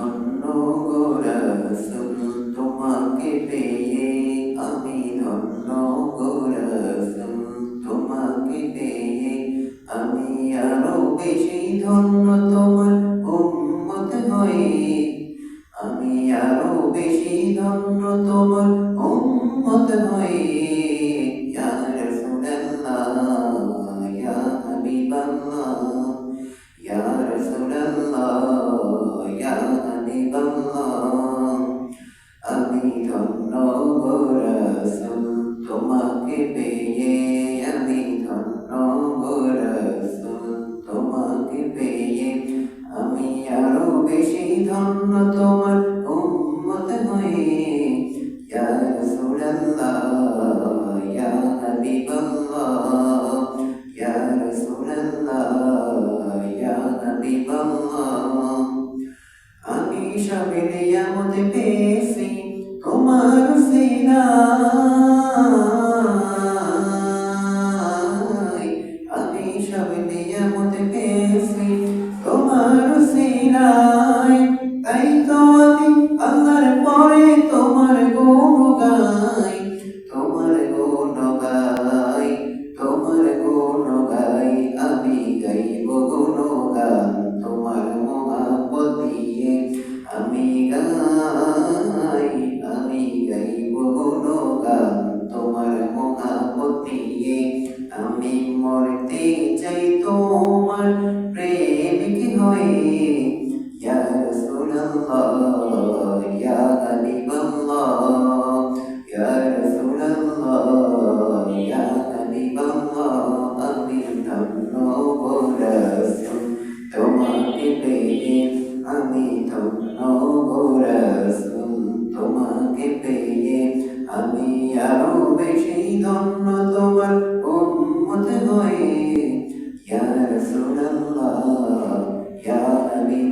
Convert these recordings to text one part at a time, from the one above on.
ধন্য গো রাসূল তোমাকে পেয়ে আমি ধন্য গো রাসূল তোমাকে পেয়ে আমি আরও বেশি ধন্য তোমার উম্মত হয়ে। আমি আরও বেশি ধন্য তোমার উম্মত হয়ে। ইয়া রাসূলুল্লাহ, ইয়া হাবিবাল্লাহ ইয়া হাবিবাল্লাহ আমি ধন্য গো তোমাকে পেয়ে আমি ধন্য গো রাসূল তোমাকে পেয়ে, আমি আরও বেশি ধন্য তোমার উম্মত হয়ে। Krishna.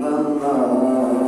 Bye.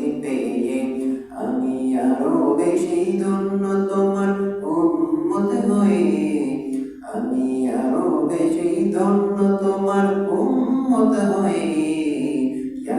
তোমাকে পেয়ে আমি আরও বেশি ধন্য তোমার উম্মত হয়ে। আমি আরও বেশি ধন্য তোমার উম্মত হয়ে। ইয়া